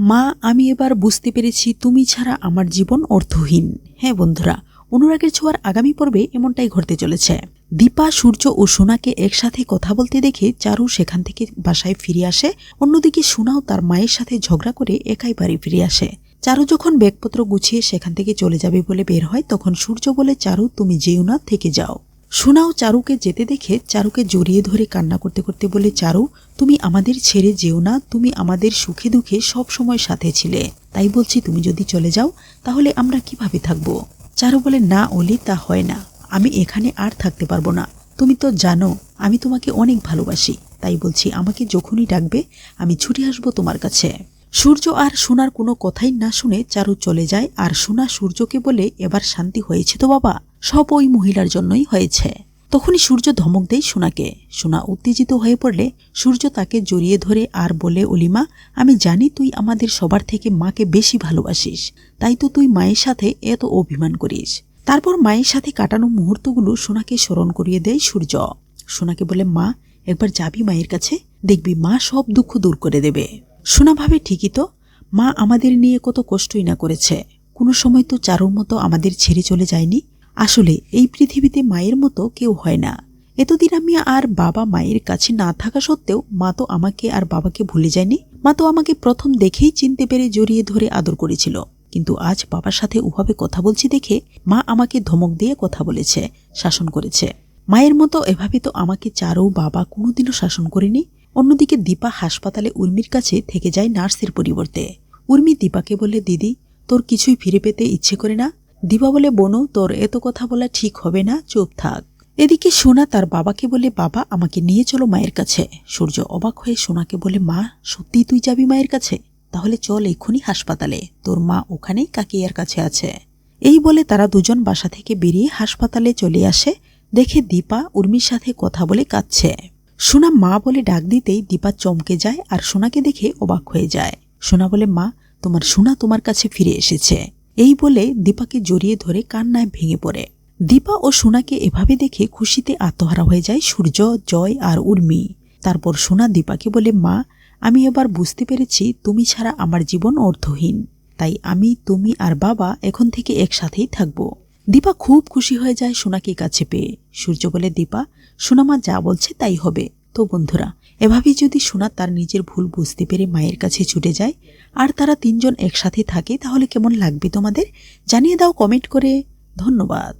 মা, আমি এবার বুঝতে পেরেছি তুমি ছাড়া আমার জীবন অর্থহীন। হ্যাঁ বন্ধুরা, অনুরাগের ছোঁয়ার আগামী পর্বে এমনটাই ঘটতে চলেছে। দীপা, সূর্য ও সোনাকে একসাথে কথা বলতে দেখে চারু সেখান থেকে বাসায় ফিরে আসে। অন্যদিকে সোনাও তার মায়ের সাথে ঝগড়া করে একাই বাড়ি ফিরে আসে। চারু যখন ব্যাগপত্র গুছিয়ে সেখান থেকে চলে যাবে বলে বের হয়, তখন সূর্য বলে, চারু, তুমি যেও না, থেকে যাও। সোনাও চারুকে যেতে দেখে চারুকে জড়িয়ে ধরে কান্না করতে করতে বলে, চারু, তুমি আমাদের ছেড়ে যেও না, তুমি আমাদের সুখে দুঃখে সব সময় সাথে ছিলে। তাই বলছি তুমি যদি চলে যাও, তাহলে আমরা কীভাবে থাকব? চারু বলে, না অলি, তা হয় না। আমি এখানে আর থাকতে পারব না। তুমি তো জানো, আমি তোমাকে অনেক ভালোবাসি। তাই বলছি, আমাকে যখনই ডাকবে, আমি ছুটে আসব তোমার কাছে সূর্য আর সোনার কোনো কথাই না শুনে চারু চলে যায়। আর সোনা সূর্যকে বলে, এবার শান্তি হয়েছে তো বাবা? সব ওই মহিলার জন্যই হয়েছে। তখনই সূর্য ধমক দেয় সোনাকে। সোনা উত্তেজিত হয়ে পড়লে সূর্য তাকে জড়িয়ে ধরে আর বলে, অলিমা, আমি জানি তুই আমাদের সবার থেকে মাকে বেশি ভালোবাসিস। তাই তো তুই মায়ের সাথে এত অভিমান করিস। তারপর মায়ের সাথে কাটানো মুহূর্তগুলো সোনাকে স্মরণ করিয়ে দেয় সূর্য। সোনাকে বলে, মা, একবার যাবি মায়ের কাছে? দেখবি মা সব দুঃখ দূর করে দেবে। সোনা ভাবে, ঠিকই তো। মা আমাদের নিয়ে কত কষ্টই না করেছে। কোনো সময় তো চারুর মতো আমাদের ছেড়ে চলে যায়নি। আসলে এই পৃথিবীতে মায়ের মতো কেউ হয় না। এতদিন আমি আর বাবা মায়ের কাছে না থাকা সত্ত্বেও মা তো আমাকে আর বাবাকে ভুলে যায়নি। মা তো আমাকে প্রথম দেখেই চিনতে পেরে জড়িয়ে ধরে আদর করেছিল। কিন্তু আজ বাবার সাথে ওভাবে কথা বলছি দেখে মা আমাকে ধমক দিয়ে কথা বলেছে, শাসন করেছে। মায়ের মতো এভাবে তো আমাকে চারও বাবা কোনোদিনও শাসন করেনি। অন্যদিকে দীপা হাসপাতালে উর্মির কাছে থেকে যায় নার্সের পরিবর্তে। উর্মি দীপাকে বলে দিদি, তোর কিছুই ফিরে পেতে ইচ্ছে করে না? দীপা বলে বোনও তোর এত কথা বলা ঠিক হবে না, চুপ থাক। এদিকে সোনা তার বাবাকে বলে, বাবা, আমাকে নিয়ে চলো মায়ের কাছে। সূর্য অবাক হয়ে সোনাকে বলে, মা সত্যি তুই যাবি মায়ের কাছে? তাহলে চল এক্ষুনি হাসপাতালে। তোর মা ওখানেই কাকিয়ার কাছে আছে। এই বলে তারা দুজন বাসা থেকে বেরিয়ে হাসপাতালে চলে আসে। দেখে দীপা উর্মির সাথে কথা বলে কাঁদছে। সোনা মা বলে ডাক দিতেই দীপা চমকে যায় আর সোনাকে দেখে অবাক হয়ে যায়। সোনা বলে, মা, তোমার সোনা তোমার কাছে ফিরে এসেছে। এই বলে দীপাকে জড়িয়ে ধরে কান্নায় ভেঙে পড়ে। দীপা ও সোনাকে এভাবে দেখে খুশিতে আত্মহারা হয়ে যায় সূর্য, জয় আর উর্মি। তারপর সোনা দীপাকে বলে, মা, আমি এবার বুঝতে পেরেছি তুমি ছাড়া আমার জীবন অর্থহীন। তাই আমি, তুমি আর বাবা এখন থেকে একসাথেই থাকব দীপা খুব খুশি হয়ে যায় সোনাকে কাছে পেয়ে। সূর্য বলে, দীপা সোনামা যা বলছে তাই হবে। তো বন্ধুরা, এভাবেই যদি সোনা তার নিজের ভুল বুঝতে পেরে মায়ের কাছে ছুটে যায়, আর তারা তিনজন একসাথে থাকে, তাহলে কেমন লাগবে তোমাদের? জানিয়ে দাও কমেন্ট করে। ধন্যবাদ।